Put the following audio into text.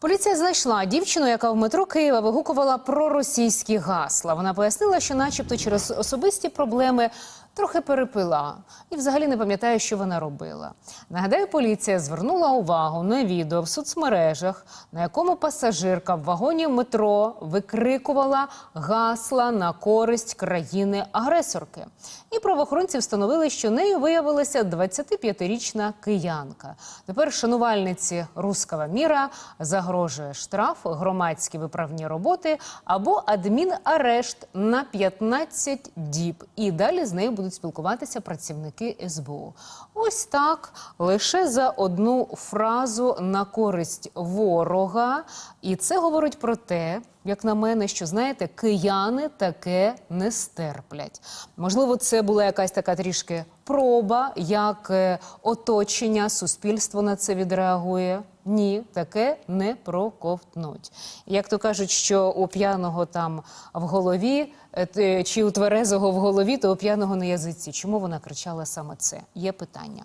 Поліція знайшла дівчину, яка в метро Києва вигукувала проросійські гасла. Вона пояснила, що, начебто, через особисті проблеми трохи перепила і взагалі не пам'ятає, що вона робила. Нагадаю, поліція звернула увагу на відео в соцмережах, на якому пасажирка в вагоні метро викрикувала гасла на користь країни-агресорки. І правоохоронці встановили, що нею виявилася 25-річна киянка. Тепер шанувальниці руского міра загрожує штраф, громадські виправні роботи або адмінарешт на 15 діб. І далі з нею будуть спілкуватися працівники СБУ. Ось так лише за одну фразу на користь ворога. І це говорить про те, як на мене, що знаєте, кияни таке не стерплять. Можливо, це була якась така трішки проба, як е, оточення, суспільство на це відреагує. Ні, таке не проковтнуть. Як то кажуть, що у п'яного там в голові е, чи у тверезого в голові, то у п'яного на язиці. Чому вона кричала саме це? Є питання.